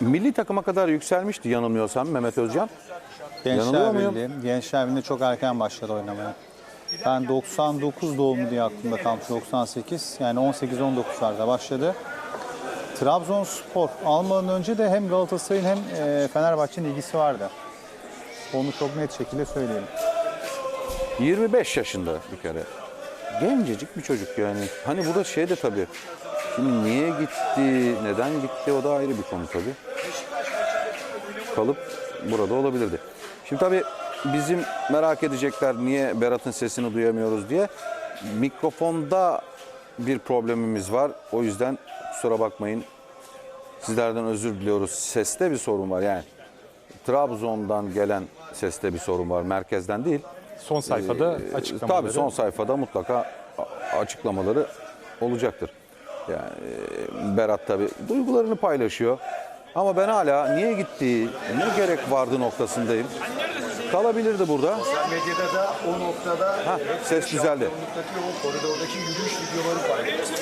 milli takıma kadar yükselmişti yanılmıyorsam Mehmet Özcan. Yanılıyor Gençler muyum? Birliği, Gençler Birliği çok erken başladı oynamaya. Ben 99 doğumlu diye aklımda kalmış 98. Yani 18-19'larda başladı. Trabzonspor almadan önce de hem Galatasaray'ın hem e, Fenerbahçe'nin ilgisi vardı. Onu çok net şekilde söyleyelim. 25 yaşında bir kere. Gencecik bir çocuk yani. Hani burada şey de tabii. Şimdi niye gitti, neden gitti o da ayrı bir konu tabii. Kalıp burada olabilirdi. Şimdi tabii bizim merak edecekler niye Berat'ın sesini duyamıyoruz diye. Mikrofonda bir problemimiz var. O yüzden kusura bakmayın. Sizlerden özür diliyoruz. Seste bir sorun var yani. Trabzon'dan gelen seste bir sorun var. Merkezden değil. Son sayfada Ee, açıklamaları. Tabii son sayfada mutlaka açıklamaları olacaktır. Yani e, Berat tabii duygularını paylaşıyor. Ama ben hala niye gittiği, ne gerek vardı noktasındayım. Kalabilirdi burada. Medyada da o noktada Ha, ses düzeldi. o koridordaki yürüyüş videoları paylaşıyor.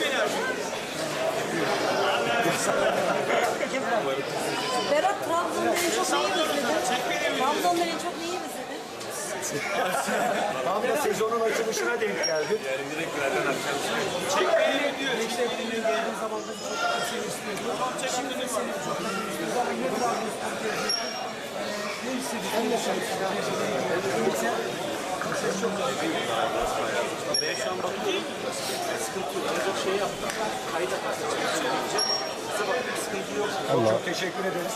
Berat Trabzon'da en çok neyi özledi? Trabzon'da en çok neyi özledi? Tam da sezonun açılışına denk geldi. Çok teşekkür ederiz.